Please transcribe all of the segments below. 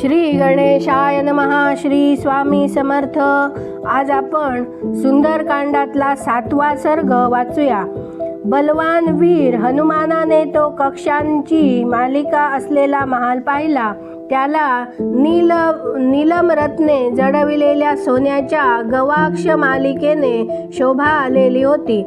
श्री गणेशाय नमहा श्री स्वामी समर्थ. आज आपण सुंदरकांडातला सातवा सर्ग वाचूया. बलवान वीर हनुमानाने तो कक्षांची मालिका असलेला महाल पाहिला. त्याला नील नीलम रत्ने जडविलेल्या सोन्याच्या गवाक्ष मालिकेने शोभा आलेली होती.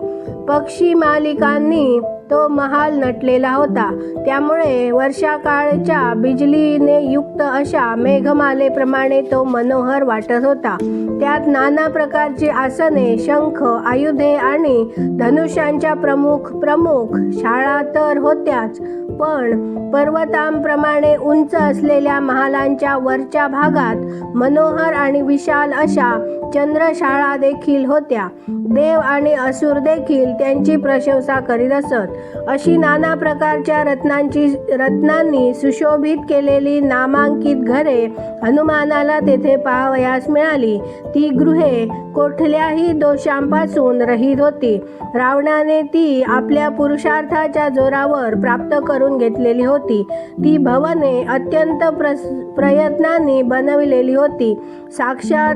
पक्षी मालिकांनी तो महाल नटलेला होता. त्यामुळे वर्षाकाळच्या बिजलीने युक्त अशा मेघमालेप्रमाणे तो मनोहर वाटत होता. त्यात नाना प्रकारची आसने शंख आयुधे आणि धनुष्यांच्या प्रमुख प्रमुख शाळा तर होत्याच पण पर्वतांप्रमाणे उंच असलेल्या महालांच्या वरच्या भागात मनोहर आणि विशाल अशा चंद्रशाळा देखील होत्या. देव आणि असुर देखील त्यांची प्रशंसा करीत असत. अशी नाना प्रकारच्या रत्नांची रत्नांनी सुशोभित केलेली नामांकित घरे हनुमानाला तेथे पाहावयास मिळाली. ती गृहे कुठल्याही दोषांपासून रहित होती. रावणाने ती आपल्या पुरुषार्थाच्या जोरावर प्राप्त करून घेतलेली होती. ती भवने अत्यंत प्रस प्रयत्नांनी बनविलेली होती. साक्षात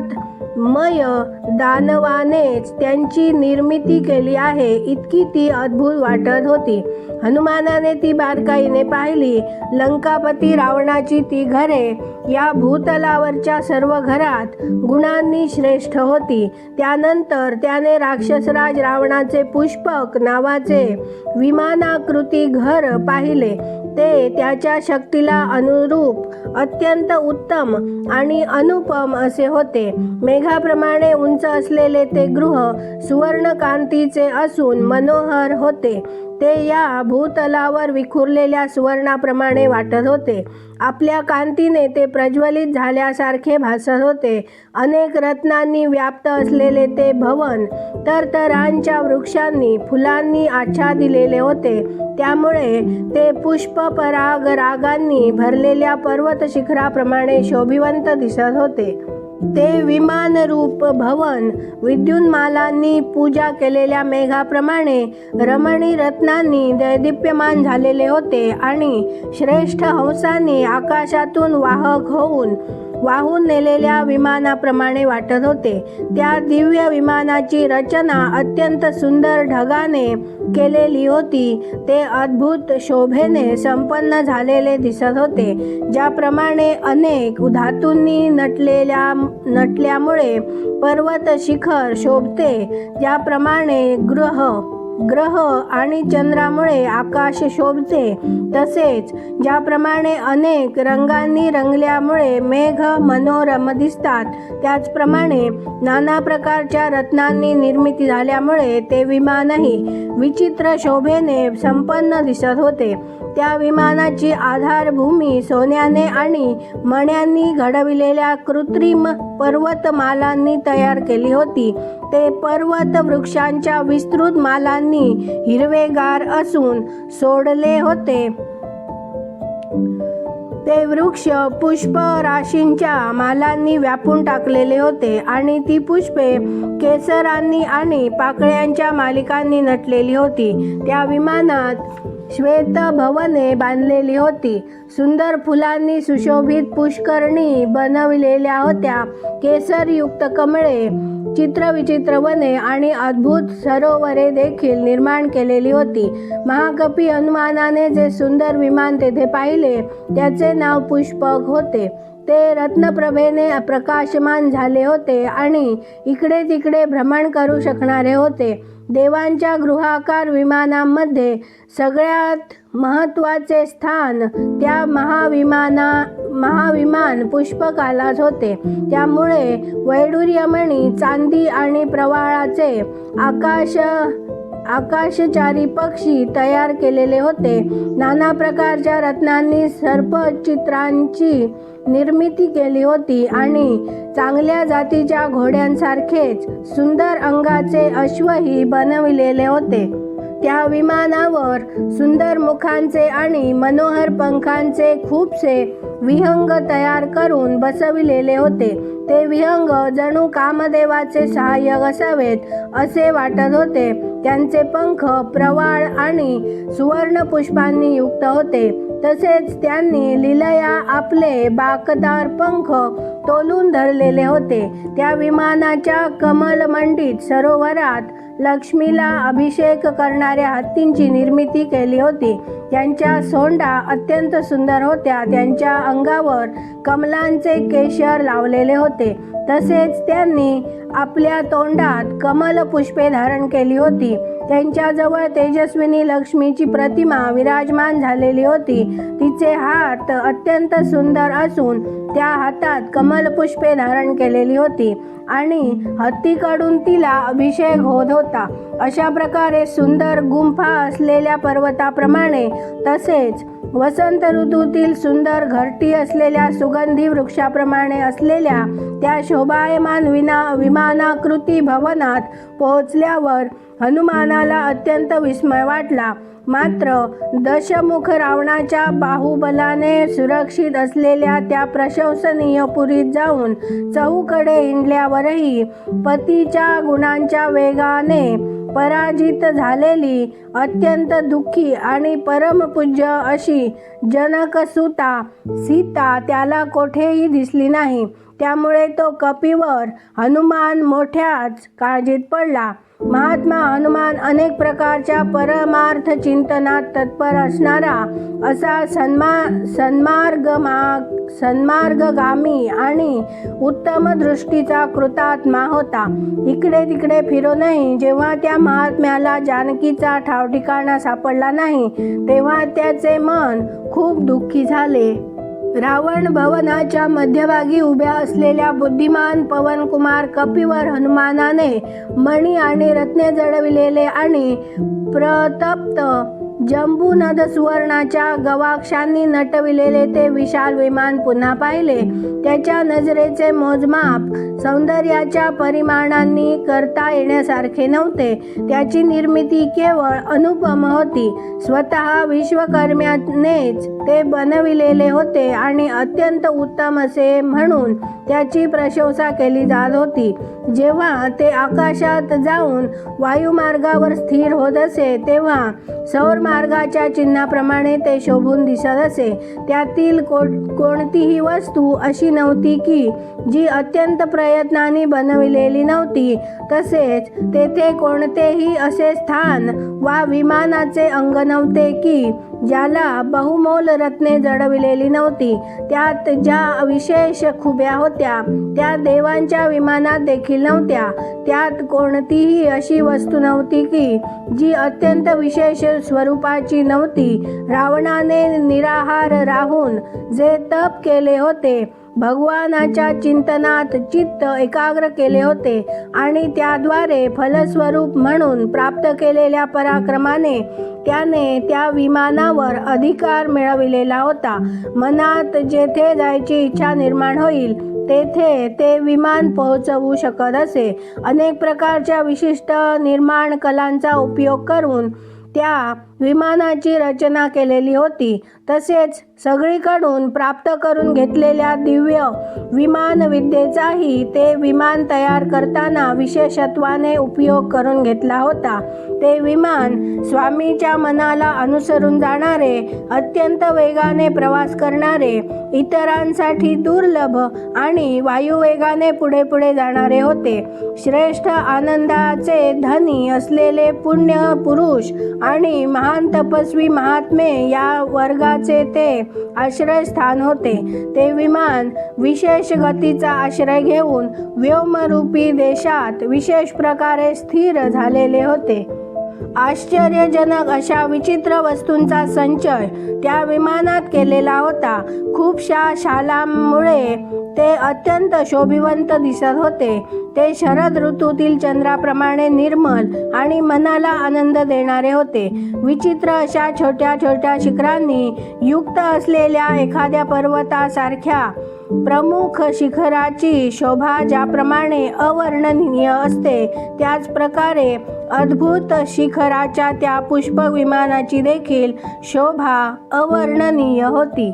मय दानवानेच त्यांची निर्मिती केली आहे. इतकी ती अद्भुत वाटत होती. हनुमानाने ती बारकाईने पाहिली. लंकापती रावणाची ती घरे या भूतलावरच्या सर्व घरात गुणांनी श्रेष्ठ होती. त्यानंतर त्याने राक्षसराज रावणाचे पुष्पक नावाचे विमानाकृती घर पाहिले. ते त्याच्या शक्तीला अनुरूप अत्यंत उत्तम आणि अनुपम असे होते. मेघाप्रमाणे उंच असलेले ते गृह सुवर्णकांतीचे असून मनोहर होते. ते या भूतलावर विखुरलेल्या सुवर्णाप्रमाणे वाटत होते. आपल्या कांतीने ते प्रज्वलित झाल्यासारखे भासत होते. अनेक रत्नांनी व्याप्त असलेले ते भवन तरतरांच्या वृक्षांनी फुलांनी आच्छादिलेले होते. त्यामुळे ते पुष्पपराग रागांनी भरलेल्या पर्वत शिखराप्रमाणे शोभिवंत दिसत होते. ते विमानरूप भवन विद्युन्मालांनी पूजा केलेल्या मेघाप्रमाणे रमणी रत्नांनी दैदिप्यमान झालेले होते आणि श्रेष्ठ हंसांनी आकाशातून वाहक होऊन वाहून नेलेल्या विमानाप्रमाणे वाटत होते. त्या दिव्य विमानाची रचना अत्यंत सुंदर ढगाने केलेली होती. ते अद्भुत शोभेने संपन्न झालेले दिसत होते. ज्याप्रमाणे अनेक धातूंनी नटलेल्या नटल्यामुळे पर्वत शिखर शोभते. ज्याप्रमाणे ग्रह ग्रह आणि चंद्रामुळे आकाश शोभते. तसेच ज्याप्रमाणे अनेक रंगांनी रंगल्यामुळे मेघ मनोरम दिसतात त्याचप्रमाणे नाना प्रकारच्या रत्नांनी निर्मिती झाल्यामुळे ते विमानही विचित्र शोभेने संपन्न दिसत होते. त्या विमानाची आधारभूमी सोन्याने आणि मण्यांनी घडविलेल्या कृत्रिम पर्वतमालांनी तयार केली होती. ते पर्वत वृक्षांच्या विस्तृत मालांनी हिरवेगार असून सोडले होते. ते वृक्ष पुष्प राशींच्या मालांनी व्यापून टाकलेले होते आणि ती पुष्पे केसरांनी आणि पाकळ्यांच्या मालिकांनी नटलेली होती. त्या विमानात श्वेत भवने बांधलेली होती. सुंदर फुलांनी सुशोभित पुष्करणी बनविलेल्या होत्या. केसरयुक्त कमळे चित्रविचित्र वने आणि अद्भुत सरोवरे देखील निर्माण केलेली होती. महाकपी हनुमानाने जे सुंदर विमान तेथे पाहिले त्याचे नाव पुष्पक होते. ते रत्नप्रभेने प्रकाशमान झाले होते आणि इकडे तिकडे भ्रमण करू शकणारे होते. देवांच्या गृहाकार विमानांमध्ये सगळ्यात महत्त्वाचे स्थान त्या महाविमाना महाविमान पुष्पकालाच होते. त्यामुळे वैडूर्यमणी चांदी आणि प्रवाळाचे आकाश आकाशचारी पक्षी तयार केलेले होते. नाना प्रकारच्या रत्नांनी सर्पचित्रांची निर्मिती केली होती आणि चांगल्या जातीच्या घोड्यांसारखेच सुंदर अंगाचे अश्वही बनविलेले होते. त्या विमानावर सुंदर मुखांचे आणि मनोहर पंखांचे खूपसे विहंग तयार करून बसविलेले होते. ते विहंग जणू कामदेवाचे सहाय्यक असावेत असे वाटत होते. त्यांचे पंख प्रवाळ आणि सुवर्णपुष्पांनी युक्त होते. तसेच त्यांनी लिलया आपले बाकदार पंख तोलून धरलेले होते. त्या विमानाच्या कमलमंडित सरोवरात लक्ष्मीला अभिषेक करणाऱ्या हत्तींची निर्मिती केली होती. त्यांच्या सोंडा अत्यंत सुंदर होत्या. त्यांच्या अंगावर कमलांचे केशर लावलेले होते. तसेच त्यांनी आपल्या तोंडात कमल पुष्पे धारण केली होती. त्यांच्याजवळ तेजस्विनी लक्ष्मीची प्रतिमा विराजमान झालेली होती. तिचे हात अत्यंत सुंदर असून त्या हातात कमलपुष्पे धारण केलेली होती. आणि हत्तीकडून तिला अभिषेक होत होता. अशा प्रकारे सुंदर गुंफा असलेल्या पर्वताप्रमाणे तसेच वसंत ऋतूतील सुंदर घरटी असलेल्या सुगंधी वृक्षाप्रमाणे असलेल्या त्या शोभायमान विना विमानाकृती भवनात पोहोचल्यावर हनुमानाला अत्यंत विस्मय वाटला. मात्र दशमुख रावणाच्या बाहुबलाने सुरक्षित असलेल्या त्या प्रशंसनीय पुरीत जाऊन चहूकडे हिंडल्यावरही पतीच्या गुणांच्या वेगाने पराजित झालेली अत्यंत दुःखी आणि परमपूज्य अशी जनकसुता सीता त्याला कोठेही दिसली नाही. त्यामुळे तो कपीवर हनुमान मोठ्याच काळजीत पडला. महात्मा हनुमान अनेक प्रकारच्या परमार्थ चिंतनात तत्पर असणारा असा सन्मा सन्मार्ग सन्मार्गगामी आणि उत्तम दृष्टीचा कृतात्मा होता. इकडे तिकडे फिरूनही जेव्हा त्या महात्म्याला जानकीचा ठावठिकाणा सापडला नाही तेव्हा त्याचे मन खूप दुःखी झाले. रावण भवनाच्या मध्यभागी उभ्या असलेल्या बुद्धिमान पवनकुमार कपिवर हनुमानाने मणी आणि रत्ने जडविलेले आणि प्रतप्त जंबूनद सुवर्णाच्या गवाक्षांनी नटविलेले ते विशाल विमान पुन्हा पाहिले. त्याच्या नजरेचे मोजमाप सौंदर्याच्या परिमाणांनी करता येण्यासारखे नव्हते. त्याची निर्मिती केवळ अनुपम होती. स्वतः विश्वकर्म्यानेच ते बनविलेले होते आणि अत्यंत उत्तम असे म्हणून त्याची प्रशंसा केली जात होती. जेव्हा ते आकाशात जाऊन वायुमार्गावर स्थिर होत असे तेव्हा सौर मार्गाच्या चिन्हाप्रमाणे ते शोभून दिसत असे. त्यातील को कोणतीही वस्तू अशी नव्हती की जी अत्यंत प्रयत्नाने बनविलेली नव्हती. तसेच तेथे कोणतेही असे स्थान वा विमानाचे अंग नव्हते की ज्याला बहुमोल रत्ने जडविलेली नव्हती. त्यात ज्या विशेष खुब्या होत्या त्या देवांच्या विमानात देखील नव्हत्या. त्यात कोणतीही अशी वस्तू नव्हती की जी अत्यंत विशेष स्वरूपाची नव्हती. रावणाने निराहार राहून जे तप केले होते भगवानाच्या चिंतनात चित्त एकाग्र केले होते आणि त्याद्वारे फलस्वरूप म्हणून प्राप्त केलेल्या पराक्रमाने त्याने त्या विमानावर अधिकार मिळविलेला होता. मनात जेथे जायची इच्छा निर्माण होईल तेथे ते विमान पोहोचवू शकत असे. अनेक प्रकारच्या विशिष्ट निर्माण कलांचा उपयोग करून त्या विमानाची रचना केलेली होती. तसेच सगळीकडून प्राप्त करून घेतलेल्या दिव्य विमान विद्येचाही ते विमान तयार करताना विशेषत्वाने उपयोग करून घेतला होता. ते विमान स्वामीच्या मनाला अनुसरून जाणारे अत्यंत वेगाने प्रवास करणारे इतरांसाठी दुर्लभ आणि वायुवेगाने पुढे पुढे जाणारे होते. श्रेष्ठ आनंदाचे धनी असलेले पुण्य पुरुष आणि महा महान तपस्वी महात्मे या वर्गाचे ते आश्रयस्थान होते. ते विमान विशेष गतीचा आश्रय घेऊन व्योमरूपी देशात विशेष प्रकारे स्थिर झालेले होते. आश्चर्यजनक अशा विचित्र वस्तूंचा संचय त्या विमानात केलेला होता. खूपशा शालांमुळे ते अत्यंत शोभिवंत दिसत होते. ते शरद ऋतूतील चंद्राप्रमाणे निर्मल आणि मनाला आनंद देणारे होते. विचित्र अशा छोट्या छोट्या शिखरांनी युक्त असलेल्या एखाद्या पर्वतासारख्या प्रमुख शिखराची शोभा ज्याप्रमाणे अवर्णनीय असते त्याच प्रकारे अद्भुत शिखराच्या त्या पुष्पविमानाची देखील शोभा अवर्णनीय होती.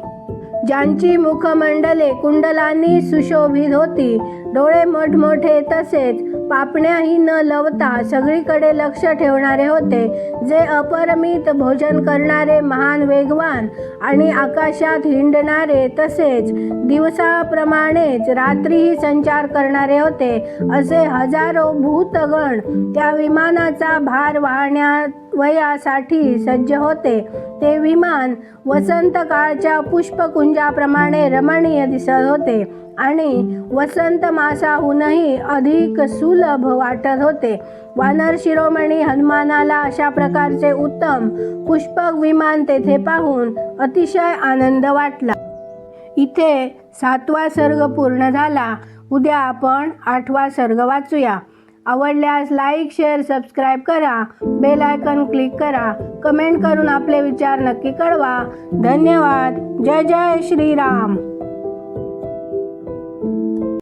ज्यांची मुखमंडले कुंडलांनी सुशोभित होती. डोळे मोठमोठे तसेच पापण्याही न लवता सगळीकडे लक्ष ठेवणारे होते. जे अपरिमित भोजन करणारे महान वेगवान आणि आकाशात हिंडणारे तसेच दिवसाप्रमाणेच रात्रीही संचार करणारे होते असे हजारो भूतगण त्या विमानाचा भार वाहण्या वयासाठी सज्ज होते. ते विमान वसंत काळच्या पुष्पकुंजाप्रमाणे रमणीय दिसत होते. आणि वसंत मासाहूनही अधिक सुलभ वाटत होते. वानर शिरोमणी हनुमानाला अशा प्रकारचे उत्तम पुष्पक विमान तेथे पाहून अतिशय आनंद वाटला. इथे सातवा सर्ग पूर्ण झाला. उद्या आपण आठवा सर्ग वाचूया. आवडल्यास लाईक शेअर सबस्क्राईब करा. बेल आयकन क्लिक करा. कमेंट करून आपले विचार नक्की कळवा. धन्यवाद. जय जय श्रीराम.